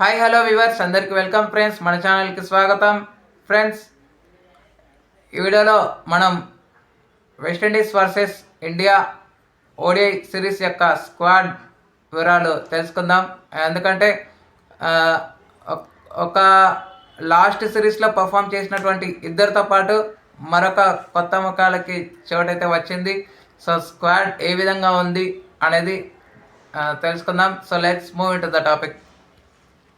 Hi hello viewers అందరికీ welcome friends మన ఛానల్కి స్వాగతం. ఫ్రెండ్స్ ఈ వీడియోలో మనం West Indies versus India ODI series యొక్క స్క్వాడ్ వివరాలు తెలుసుకుందాం. ఎందుకంటే ఒక- లాస్ట్ సిరీస్లో పర్ఫామ్ చేసినటువంటి ఇద్దరితో పాటు మరొక కొత్త ముఖాలకి చోటైతే వచ్చింది. సో స్క్వాడ్ ఏ విధంగా ఉంది అనేది తెలుసుకుందాం. So let's move in to the topic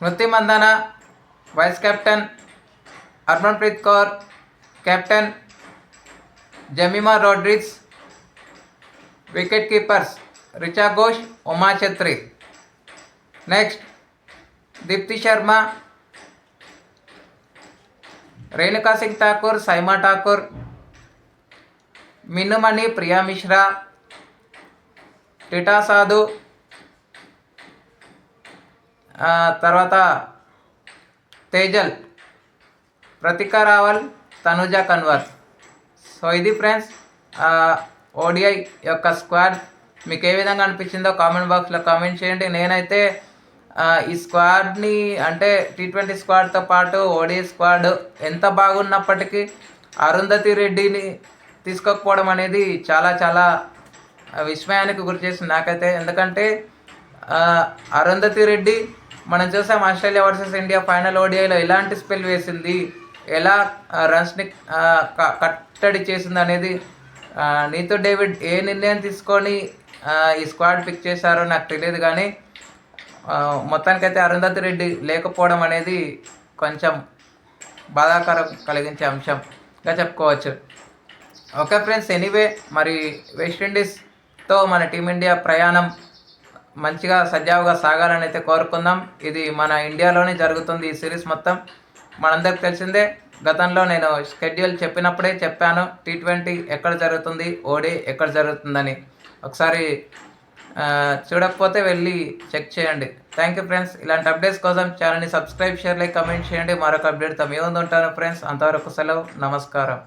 Smriti Mandhana, vice captain Harmanpreet Kaur, captain Jemimah Rodrigues wicket keepers Richa Ghosh, Uma Chhetri. Next, Deepti Sharma, Renuka Singh Thakur, Saima Thakur Minnu Mani Priya Mishra, Titas Sadhu తర్వాత Tejal Pratika Rawal Tanuja Kanwar. So ఇది friends ODI యొక్క squad. మీకు ఏ విధంగా అనిపించిందో comment బాక్స్లో comment చేయండి. నేనైతే ఈ స్క్వాడ్ని అంటే టీ ట్వంటీ స్క్వాడ్తో పాటు ఓడిఐ స్క్వాడ్ ఎంత బాగున్నప్పటికీ అరుంధతి రెడ్డిని తీసుకోకపోవడం అనేది చాలా చాలా విస్మయానికి గురి చేసింది నాకైతే. ఎందుకంటే అరుంధతి రెడ్డి మనం చూసాం ఆస్ట్రేలియా వర్సెస్ ఇండియా ఫైనల్ ఓడిఐలో ఎలాంటి స్పెల్ వేసింది? ఎలా రన్స్ని క- కట్టడి చేసింది అనేది నీతో డేవిడ్ ఏ నిర్ణయం తీసుకొని ఈ స్క్వాడ్ పిక్ చేశారో నాకు తెలియదు కానీ మొత్తానికైతే అరుంధతి రెడ్డి లేకపోవడం అనేది కొంచెం బాధాకరం కలిగించే అంశంగా చెప్పుకోవచ్చు. ఓకే ఫ్రెండ్స్ ఎనీవే మరి వెస్టిండీస్తో మన టీమిండియా ప్రయాణం మంచిగా సజావుగా సాగాలని అయితే కోరుకుందాం. ఇది మన ఇండియాలోనే జరుగుతుంది ఈ సిరీస్ మొత్తం. మనందరికి తెలిసిందే గతంలో నేను షెడ్యూల్ చెప్పినప్పుడే చెప్పాను టీ ట్వంటీ ఎక్కడ జరుగుతుంది ఓడి ఎక్కడ జరుగుతుందని. ఒకసారి చూడకపోతే వెళ్ళి చెక్ చేయండి. థ్యాంక్ యూ ఫ్రెండ్స్ ఇలాంటి అప్డేట్స్ కోసం ఛానల్ని సబ్స్క్రైబ్ షేర్ లైక్ కమెంట్ చేయండి. మరొక అప్డేట్తో మీ ముందు ఉంటాను ఫ్రెండ్స్ అంతవరకు సెలవు. నమస్కారం.